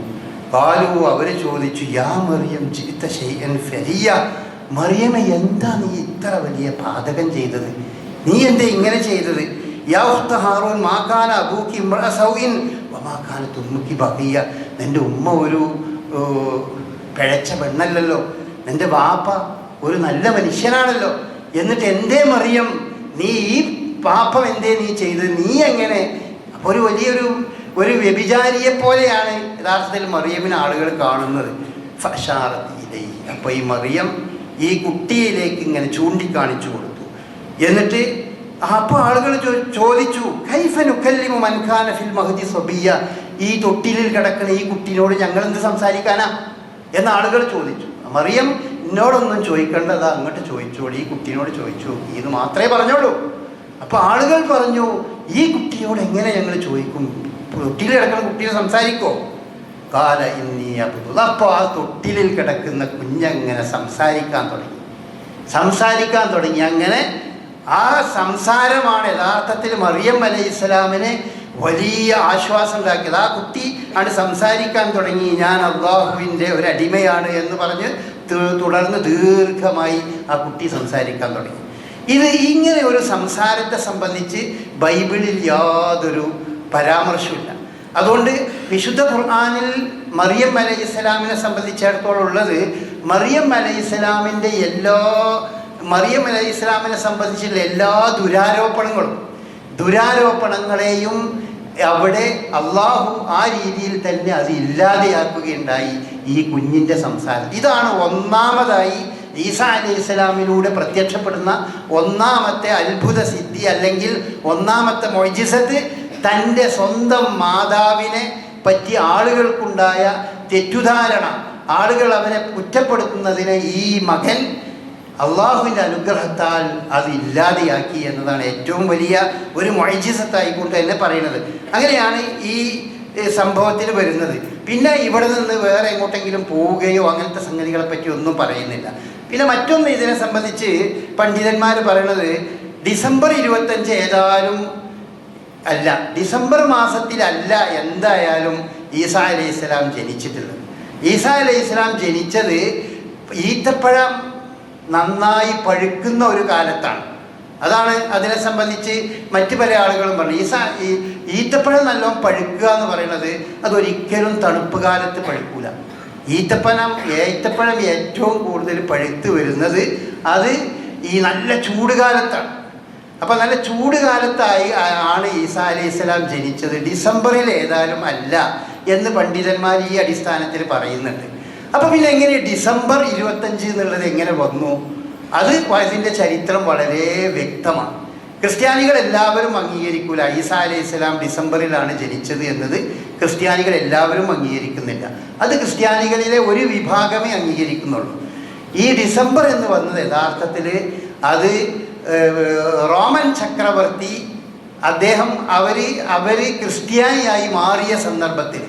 Speaker 1: ബാലു അവർ ചോദിച്ചു യാ മറിയം ചീത്ത ഷെയ്യൻ ഫെരിയ മറിയമ എന്താ നീ ഇത്ര വലിയ പാതകം ചെയ്തത്? നീ എന്തേ ഇങ്ങനെ ചെയ്തത്? യാ ഹാറൂൻ മാക്കാന അബൂക്കി ഇമ്ര വമാക്കാന തുമ്മുക്കി ബഹിയ നിന്റെ ഉമ്മ ഒരു പിഴച്ച പെണ്ണല്ലല്ലോ. നിന്റെ വാപ്പ ഒരു നല്ല മനുഷ്യനാണല്ലോ. എന്നിട്ട് എന്തേ മറിയം? നീ ഈ പാപ്പം എന്തേ നീ ചെയ്തത്? നീ എങ്ങനെ? ഒരു വലിയൊരു ഒരു വ്യഭിചാരിയെ പോലെയാണ് യഥാർത്ഥത്തിൽ മറിയമിന് ആളുകൾ കാണുന്നത്. ഫഷാറത്തിയിലേ അപ്പോൾ ഈ മറിയം ഈ കുട്ടിയിലേക്ക് ഇങ്ങനെ ചൂണ്ടിക്കാണിച്ചു കൊടുത്തു. എന്നിട്ട് അപ്പോൾ ആളുകൾ ചോദിച്ചു ചോദിച്ചു കൈഫനുക്കല്ലിമു മൻഖാന ഫിൽ മഹദി സബിയ ഈ തൊട്ടിലിൽ കിടക്കുന്ന ഈ കുട്ടീനോട് ഞങ്ങൾ എന്ത് സംസാരിക്കാനാ? എന്ന് ആളുകൾ ചോദിച്ചു. മറിയം എന്നോടൊന്നും ചോദിക്കേണ്ടത്. അങ്ങോട്ട് ചോദിച്ചോളൂ ഈ കുട്ടീനോട് ചോദിച്ചു. ഇത് മാത്രമേ പറഞ്ഞോളൂ. അപ്പോൾ ആളുകൾ പറഞ്ഞു ഈ കുട്ടിയോട് എങ്ങനെ ഞങ്ങൾ ചോദിക്കും? തൊട്ടിയിൽ കിടക്കുന്ന കുട്ടിയെ സംസാരിക്കോ. കാല ഇന്നീ അപ്പോൾ ആ തൊട്ടിലിൽ കിടക്കുന്ന കുഞ്ഞങ്ങനെ സംസാരിക്കാൻ തുടങ്ങി. സംസാരിക്കാൻ തുടങ്ങി. അങ്ങനെ ആ സംസാരമാണ് യഥാർത്ഥത്തിൽ മറിയം അലൈഹി ഇസ്ലാമിന് വലിയ ആശ്വാസം ഉണ്ടാക്കിയത് ആ കുട്ടി ആണ് സംസാരിക്കാൻ തുടങ്ങി. ഞാൻ അള്ളാഹുവിന്റെ ഒരു അടിമയാണ് എന്ന് പറഞ്ഞ് തുടർന്ന് ദീർഘമായി ആ കുട്ടി സംസാരിക്കാൻ തുടങ്ങി. ഇത് ഇങ്ങനെ ഒരു സംസാരത്തെ സംബന്ധിച്ച് ബൈബിളിൽ യാതൊരു പരാമർശമില്ല അതുകൊണ്ട് വിശുദ്ധ ഖുർആാനിൽ മറിയം അലൈഹി ഇസ്ലാമിനെ സംബന്ധിച്ചിടത്തോളം ഉള്ളത് മറിയം അലൈഹി ഇസ്ലാമിന്റെ എല്ലാ മറിയം അലൈഹി ഇസ്ലാമിനെ സംബന്ധിച്ചുള്ള എല്ലാ ദുരാരോപണങ്ങളും ദുരാരോപണങ്ങളെയും അവിടെ അള്ളാഹു ആ രീതിയിൽ തന്നെ അത് ഇല്ലാതെയാക്കുകയുണ്ടായി ഈ കുഞ്ഞിന്റെ സംസാരം. ഇതാണ് ഒന്നാമതായി ഈസാ അലൈഹി ഇസ്ലാമിലൂടെ പ്രത്യക്ഷപ്പെടുന്ന ഒന്നാമത്തെ അത്ഭുത സിദ്ധി അല്ലെങ്കിൽ ഒന്നാമത്തെ മൊയ്ജിസത്ത് തന്റെ സ്വന്തം മാതാവിനെ പറ്റി ആളുകൾക്കുണ്ടായ തെറ്റുധാരണ ആളുകൾ അവനെ കുറ്റപ്പെടുത്തുന്നതിന് ഈ മകൻ അള്ളാഹുവിന്റെ അനുഗ്രഹത്താൽ അത് ഇല്ലാതെയാക്കി എന്നതാണ് ഏറ്റവും വലിയ ഒരു മൊയ്ജിസത്തായിക്കൊണ്ട് തന്നെ പറയുന്നത്. അങ്ങനെയാണ് ഈ സംഭവത്തിൽ വരുന്നത്. പിന്നെ ഇവിടെ നിന്ന് വേറെ എങ്ങോട്ടെങ്കിലും പോവുകയോ അങ്ങനത്തെ സംഗതികളെ പറ്റി ഒന്നും പറയുന്നില്ല. പിന്നെ മറ്റൊന്ന് ഇതിനെ സംബന്ധിച്ച് പണ്ഡിതന്മാർ പറയണത് ഡിസംബർ ഇരുപത്തഞ്ച് ഏതായാലും അല്ല ഡിസംബർ മാസത്തിലല്ല എന്തായാലും ഈസാ അലൈഹി ഇസ്ലാം ജനിച്ചിട്ടുള്ളത്. ഈസാ അലൈഹി ഇസ്ലാം ജനിച്ചത് ഈത്തപ്പഴം നന്നായി പഴുക്കുന്ന ഒരു കാലത്താണ്. അതാണ് അതിനെ സംബന്ധിച്ച് മറ്റു പല ആളുകളും പറഞ്ഞു. ഈസ ഈ ഈത്തപ്പഴം നല്ലോണം പഴുക്കുക എന്ന് പറയുന്നത് അതൊരിക്കലും തണുപ്പ് കാലത്ത് പഴുക്കൂല. ഈത്തപ്പഴം ഏത്തപ്പഴം ഏറ്റവും കൂടുതൽ പഴുത്ത് വരുന്നത് അത് ഈ നല്ല ചൂട് അപ്പോൾ നല്ല ചൂട് കാലത്തായി ആണ് ഈസാ അലി ഇസ്ലാം ജനിച്ചത്. ഡിസംബറിൽ ഏതായാലും അല്ല എന്ന് പണ്ഡിതന്മാർ ഈ അടിസ്ഥാനത്തിൽ പറയുന്നുണ്ട്. അപ്പോൾ പിന്നെ എങ്ങനെ ഡിസംബർ ഇരുപത്തഞ്ച് എന്നുള്ളത് എങ്ങനെ വന്നു? അത് അതിന്റെ ചരിത്രം വളരെ വ്യക്തമാണ്. ക്രിസ്ത്യാനികൾ എല്ലാവരും അംഗീകരിക്കൂല. ഈസാ അലൈഹി ഇസ്ലാം ഡിസംബറിലാണ് ജനിച്ചത് എന്നത് ക്രിസ്ത്യാനികൾ എല്ലാവരും അംഗീകരിക്കുന്നില്ല. അത് ക്രിസ്ത്യാനികളിലെ ഒരു വിഭാഗമേ അംഗീകരിക്കുന്നുള്ളൂ. ഈ ഡിസംബർ എന്ന് വന്നത് യഥാർത്ഥത്തിൽ അത് റോമൻ ചക്രവർത്തി അദ്ദേഹം അവർ അവർ ക്രിസ്ത്യാനിയായി മാറിയ സന്ദർഭത്തിൽ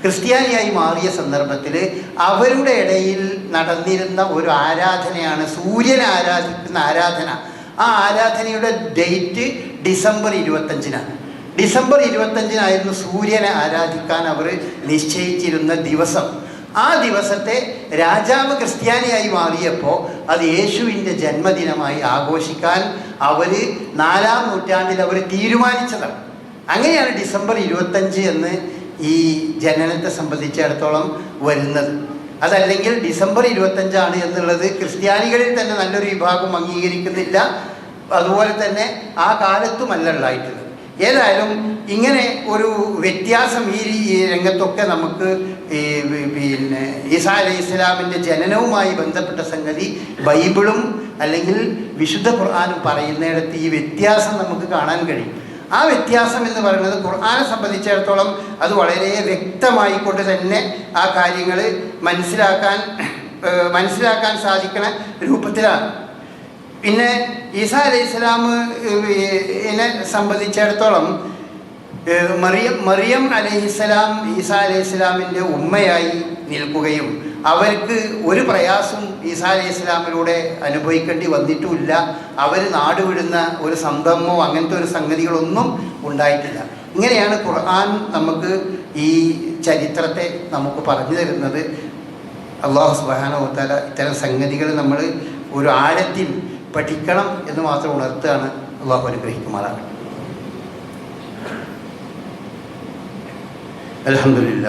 Speaker 1: ക്രിസ്ത്യാനിയായി മാറിയ സന്ദർഭത്തിൽ അവരുടെ ഇടയിൽ നടന്നിരുന്ന ഒരു ആരാധനയാണ് സൂര്യൻ ആരാധിക്കുന്ന ആരാധന. ആ ആരാധനയുടെ ഡേറ്റ് ഡിസംബർ ഇരുപത്തഞ്ചിനാണ്. ഡിസംബർ ഇരുപത്തഞ്ചിനായിരുന്നു സൂര്യനെ ആരാധിക്കാൻ അവർ നിശ്ചയിച്ചിരുന്ന ദിവസം. ആ ദിവസത്തെ രാജാവ് ക്രിസ്ത്യാനിയായി മാറിയപ്പോൾ അത് യേശുവിന്റെ ജന്മദിനമായി ആഘോഷിക്കാൻ അവർ നാലാം നൂറ്റാണ്ടിൽ അവർ തീരുമാനിച്ചതാണ്. അങ്ങനെയാണ് ഡിസംബർ ഇരുപത്തഞ്ച് എന്ന് ഈ ജനനത്തെ സംബന്ധിച്ചിടത്തോളം വരുന്നത്. അതല്ലെങ്കിൽ ഡിസംബർ ഇരുപത്തഞ്ചാണ് എന്നുള്ളത് ക്രിസ്ത്യാനികളിൽ തന്നെ നല്ലൊരു വിഭാഗം അംഗീകരിക്കുന്നില്ല. അതുപോലെ തന്നെ ആ കാലത്തുമല്ല ഉണ്ടായിട്ടുള്ളത്. ഏതായാലും ഇങ്ങനെ ഒരു വ്യത്യാസം ഈ രംഗത്തൊക്കെ നമുക്ക് പിന്നെ ഈസാ അലൈഹി ഇസ്ലാമിന്റെ ജനനവുമായി ബന്ധപ്പെട്ട സംഗതി ബൈബിളും അല്ലെങ്കിൽ വിശുദ്ധ ഖുർആാനും പറയുന്നിടത്ത് ഈ വ്യത്യാസം നമുക്ക് കാണാൻ കഴിയും. ആ വ്യത്യാസം എന്ന് പറയുന്നത് ഖുർആാനെ സംബന്ധിച്ചിടത്തോളം അത് വളരെ വ്യക്തമായിക്കൊണ്ട് തന്നെ ആ കാര്യങ്ങൾ മനസ്സിലാക്കാൻ മനസ്സിലാക്കാൻ സാധിക്കണ രൂപത്തിലാണ്. പിന്നെ ഈസാ അലൈഹി ഇസ്ലാമിനെ സംബന്ധിച്ചിടത്തോളം മറിയം മറിയം അലൈഹിസ്സലാം ഈസ അലൈഹി ഇസ്ലാമിന്റെ ഉമ്മയായി നിൽക്കുകയും അവർക്ക് ഒരു പ്രയാസം ഈസ അലൈഹി ഇസ്ലാമിലൂടെ അനുഭവിക്കേണ്ടി വന്നിട്ടുമില്ല. അവർ നാടുവിടുന്ന ഒരു സംഭവമോ അങ്ങനത്തെ ഒരു സംഗതികളൊന്നും ഉണ്ടായിട്ടില്ല. ഇങ്ങനെയാണ് ഖുർആൻ നമുക്ക് ഈ ചരിത്രത്തെ നമുക്ക് പറഞ്ഞു തരുന്നത്. അള്ളാഹു സുബാന ഇത്തരം സംഗതികൾ നമ്മൾ ഒരു ആഴത്തിൽ പഠിക്കണം എന്ന് മാത്രം ഉണർത്തുകയാണ് അള്ളാഹു അനുഗ്രഹിക്കുമാറാകട്ടെ അലഹമില്ല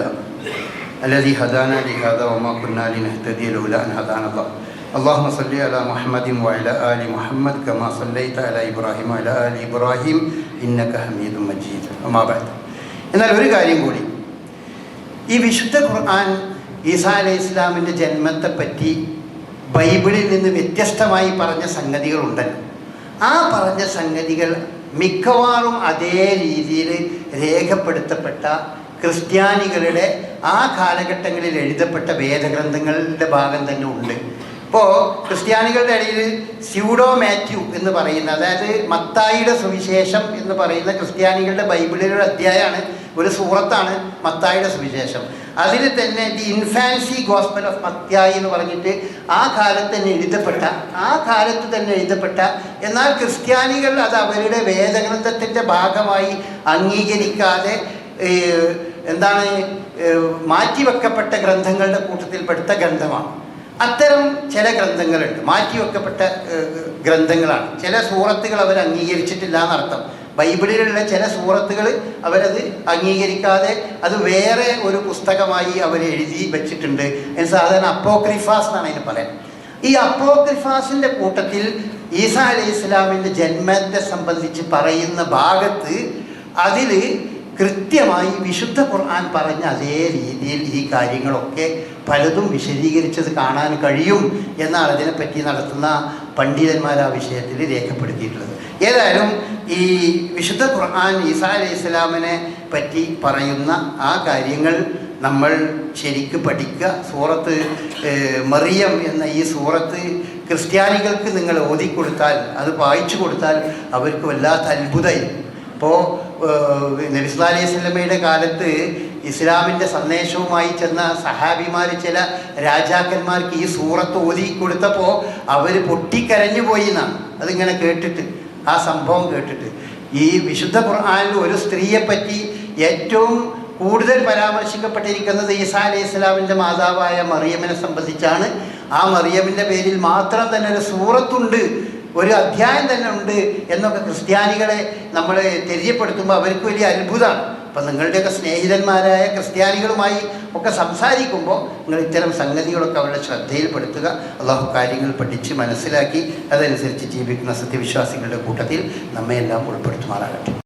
Speaker 1: الذي هدانا لهذا وما كنا لنهتدي لولا أن هدانا الله اللهم صل على محمد وعلى آل محمد كما صليت على إبراهيم وعلى آل إبراهيم إنك حميد مجيد وما بعد എന്നാൽ ഒരു കാര്യം കൂടി ഈ വിശുദ്ധ ഖുർആൻ ഈസാ അലൈഹി ഇസ്ലാമിൻ്റെ ജന്മത്തെപ്പറ്റി ബൈബിളിൽ നിന്ന് വ്യത്യസ്തമായി പറഞ്ഞ സംഗതികളുണ്ടല്ലോ ആ പറഞ്ഞ സംഗതികൾ മിക്കവാറും അതേ രീതിയിൽ രേഖപ്പെടുത്തപ്പെട്ട ക്രിസ്ത്യാനികളുടെ ആ കാലഘട്ടങ്ങളിൽ എഴുതപ്പെട്ട വേദഗ്രന്ഥങ്ങളുടെ ഭാഗം തന്നെ ഉണ്ട്. ഇപ്പോൾ ക്രിസ്ത്യാനികളുടെ ഇടയിൽ സ്യൂഡോ മാത്യു എന്ന് പറയുന്ന അതായത് മത്തായിയുടെ സുവിശേഷം എന്ന് പറയുന്ന ക്രിസ്ത്യാനികളുടെ ബൈബിളിലെ ഒരു അധ്യായമാണ് ഒരു സൂറത്താണ് മത്തായിയുടെ സുവിശേഷം. അതിൽ തന്നെ the infancy gospel of Mathayi എന്ന് പറഞ്ഞിട്ട് ആ കാലത്ത് തന്നെ എഴുതപ്പെട്ട ആ കാലത്ത് തന്നെ എഴുതപ്പെട്ട എന്നാൽ ക്രിസ്ത്യാനികൾ അത് അവരുടെ വേദഗ്രന്ഥത്തിന്റെ ഭാഗമായി അംഗീകരിക്കാതെ എന്താണ് മാറ്റിവെക്കപ്പെട്ട ഗ്രന്ഥങ്ങളുടെ കൂട്ടത്തിൽപ്പെടുത്ത ഗ്രന്ഥമാണ്. അത്തരം ചില ഗ്രന്ഥങ്ങളുണ്ട്. മാറ്റിവെക്കപ്പെട്ട ഗ്രന്ഥങ്ങളാണ്. ചില സൂറത്തുകൾ അവർ അംഗീകരിച്ചിട്ടില്ല എന്നർത്ഥം. ബൈബിളിലുള്ള ചില സൂറത്തുകൾ അവരത് അംഗീകരിക്കാതെ അത് വേറെ ഒരു പുസ്തകമായി അവർ എഴുതി വെച്ചിട്ടുണ്ട്. സാധാരണ അപ്പോക്രിഫാസ് എന്നാണ് അതിന് പറയാൻ. ഈ അപ്പോക്രിഫാസിന്റെ കൂട്ടത്തിൽ ഈസാ അലി ഇസ്ലാമിന്റെ ജന്മത്തെ സംബന്ധിച്ച് പറയുന്ന ഭാഗത്ത് അതിൽ കൃത്യമായി വിശുദ്ധ ഖുർആൻ പറഞ്ഞ അതേ രീതിയിൽ ഈ കാര്യങ്ങളൊക്കെ പലതും വിശദീകരിച്ചത് കാണാൻ കഴിയും എന്നാണ് അതിനെപ്പറ്റി നടത്തുന്ന പണ്ഡിതന്മാർ ആ വിഷയത്തിൽ രേഖപ്പെടുത്തിയിട്ടുള്ളത്. ഏതായാലും ഈ വിശുദ്ധ ഖുർആൻ ഈസാ അലൈഹി ഇസ്ലാമിനെ പറ്റി പറയുന്ന ആ കാര്യങ്ങൾ നമ്മൾ ശരിക്ക് പഠിക്കുക. സൂറത്ത് മറിയം എന്ന ഈ സൂറത്ത് ക്രിസ്ത്യാനികൾക്ക് നിങ്ങൾ ഓതിക്കൊടുത്താൽ അത് വായിച്ചു കൊടുത്താൽ അവർക്ക് വല്ലാത്ത അത്ഭുതമായിരിക്കും ഇപ്പോൾ നബിസ്ലാ അലൈഹി സ്വലമയുടെ കാലത്ത് ഇസ്ലാമിന്റെ സന്ദേശവുമായി ചെന്ന സഹാബിമാർ ചില രാജാക്കന്മാർക്ക് ഈ സൂറത്ത് ഓതി കൊടുത്തപ്പോൾ അവർ പൊട്ടിക്കരഞ്ഞു പോയി എന്നാണ്. അതിങ്ങനെ കേട്ടിട്ട് ആ സംഭവം കേട്ടിട്ട്. ഈ വിശുദ്ധ ഖുർആാനിൽ ഒരു സ്ത്രീയെപ്പറ്റി ഏറ്റവും കൂടുതൽ പരാമർശിക്കപ്പെട്ടിരിക്കുന്നത് ഈസാ അലൈഹി ഇസ്ലാമിന്റെ മാതാവായ മറിയമ്മിനെ സംബന്ധിച്ചാണ്. ആ മറിയമ്മിന്റെ പേരിൽ മാത്രം തന്നെ ഒരു സൂറത്തുണ്ട് ഒരു അധ്യായം തന്നെ ഉണ്ട് എന്നൊക്കെ ക്രിസ്ത്യാനികളെ നമ്മൾ തെരിയപ്പെടുത്തുമ്പോൾ അവർക്ക് വലിയ അത്ഭുതമാണ്. അപ്പം നിങ്ങളുടെയൊക്കെ സ്നേഹിതന്മാരായ ക്രിസ്ത്യാനികളുമായി ഒക്കെ സംസാരിക്കുമ്പോൾ നിങ്ങൾ ഇത്തരം സംഗതികളൊക്കെ അവരുടെ ശ്രദ്ധയിൽപ്പെടുത്തുക. അള്ളാഹു കാര്യങ്ങൾ പഠിച്ച് മനസ്സിലാക്കി അതനുസരിച്ച് ജീവിക്കുന്ന സത്യവിശ്വാസികളുടെ കൂട്ടത്തിൽ നമ്മയെല്ലാം ഉൾപ്പെടുത്തുമാറാകട്ടെ.